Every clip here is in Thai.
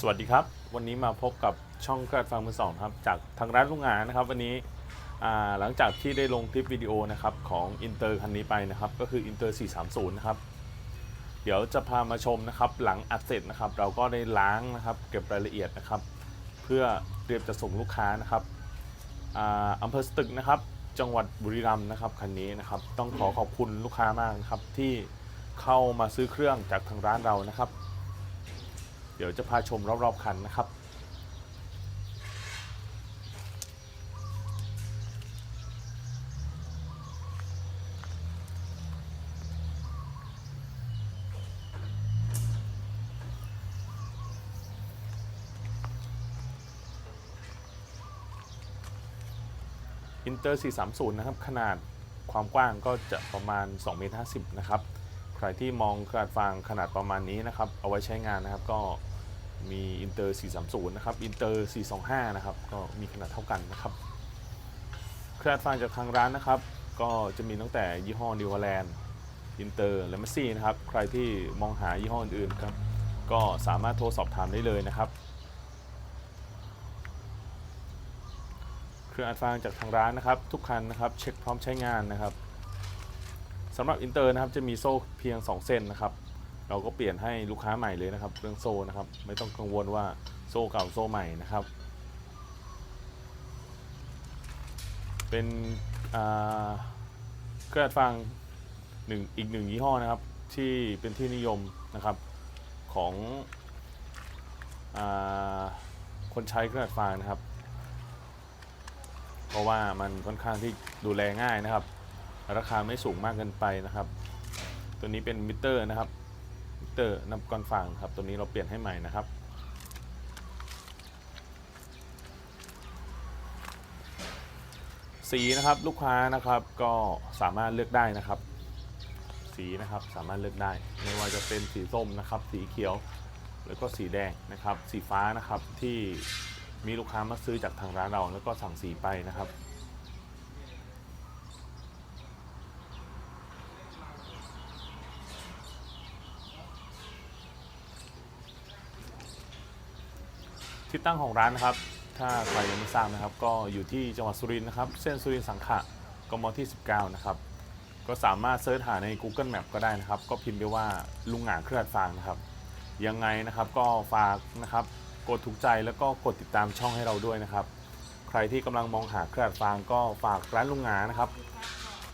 สวัสดีครับ วันนี้มาพบกับช่องกระดฟังมือสองครับ จากทางร้านลุงหงานะครับ วันนี้หลังจากที่ได้ลงคลิปวิดีโอนะครับของอินเตอร์คันนี้ไปนะครับ ก็คืออินเตอร์430 นะครับ เดี๋ยวจะพามาชมนะครับ หลังอัดเสร็จนะครับ เราก็ได้ล้างนะครับเก็บรายละเอียดนะครับ เพื่อเตรียมจะส่งลูกค้านะครับอำเภอสตึกนะครับ จังหวัดบุรีรัมย์นะครับคันนี้นะครับ ต้องขอขอบคุณลูกค้ามากนะครับที่เข้ามาซื้อเครื่องจากทางร้านเรานะครับ เดี๋ยวจะพาชมรอบๆคันนะครับ อินเตอร์ 430 นะครับ ขนาดความกว้างก็จะประมาณ2เมตร50 นะครับ ใครที่มองกระดฟางขนาดประมาณนี้นะครับ เอาไว้ใช้งานนะครับ ก็มีอินเตอร์430 นะครับอินเตอร์425 นะครับ ก็มีขนาดเท่ากันนะครับกระดฟางจากทางร้านนะครับ ก็จะมีตั้งแต่ยี่ห้อนิวแลนด์อินเตอร์และมัซี่นะครับ ใครที่มองหายี่ห้ออื่นๆครับ ก็สามารถโทรสอบถามได้เลยนะครับ เครื่องอัดฟางจากทางร้านนะครับ ทุกคันนะครับ เช็คพร้อมใช้งานนะครับ สำหรับอินเตอร์นะครับจะมีโซ่เพียง 2 เส้นนะครับ เราก็เปลี่ยนให้ลูกค้าใหม่เลยนะครับ เรื่องโซ่นะครับ ไม่ต้องกังวลว่าโซ่เก่าโซ่ใหม่นะครับ เป็นเครื่องอัดฟางหนึ่งอีกหนึ่งยี่ห้อนะครับ ที่เป็นที่นิยมนะครับของอคนใช้เครื่องอัดฟางนะครับ เพราะว่ามันค่อนข้างที่ดูแลง่ายนะครับ ราคาไม่สูงมากเกินไปนะครับ ตัวนี้เป็นมิเตอร์นะครับ มิเตอร์น้ำก้อนฟางครับ ตัวนี้เราเปลี่ยนให้ใหม่นะครับ สีนะครับลูกค้านะครับก็สามารถเลือกได้นะครับ สีนะครับสามารถเลือกได้ ไม่ว่าจะเป็นสีส้มนะครับ สีเขียวแล้วก็สีแดงนะครับ สีฟ้านะครับที่มีลูกค้ามาซื้อจากทางร้านเรา แล้วก็สั่งสีไปนะครับ ที่ตั้งของร้านนะครับ ถ้าใครยังไม่ทราบนะครับ ก็อยู่ที่จังหวัดสุรินทร์นะครับ เส้นสุรินทร์สังขะกมที่ 19 นะครับ ก็สามารถเซิร์ชหาใน Google Map ก็ได้นะครับ ก็พิมพ์ไปว่าลุงหงางเครือดฟางนะครับ ยังไงนะครับก็ฝากนะครับ กดถูกใจแล้วก็กดติดตามช่องให้เราด้วยนะครับ ใครที่กำลังมองหาเครือดฟางก็ฝากร้านลุงหงานะครับ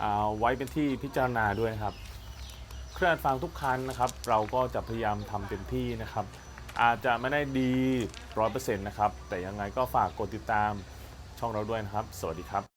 เอาไว้เป็นที่พิจารณาด้วยนะครับ เครื่องอัดฟางทุกคันนะครับ เราก็จะพยายามทำเต็มที่นะครับ อาจจะไม่ได้ดีร้อยเปอร์เซ็นต์นะครับ แต่ยังไงก็ฝากกดติดตามช่องเราด้วยนะครับ สวัสดีครับ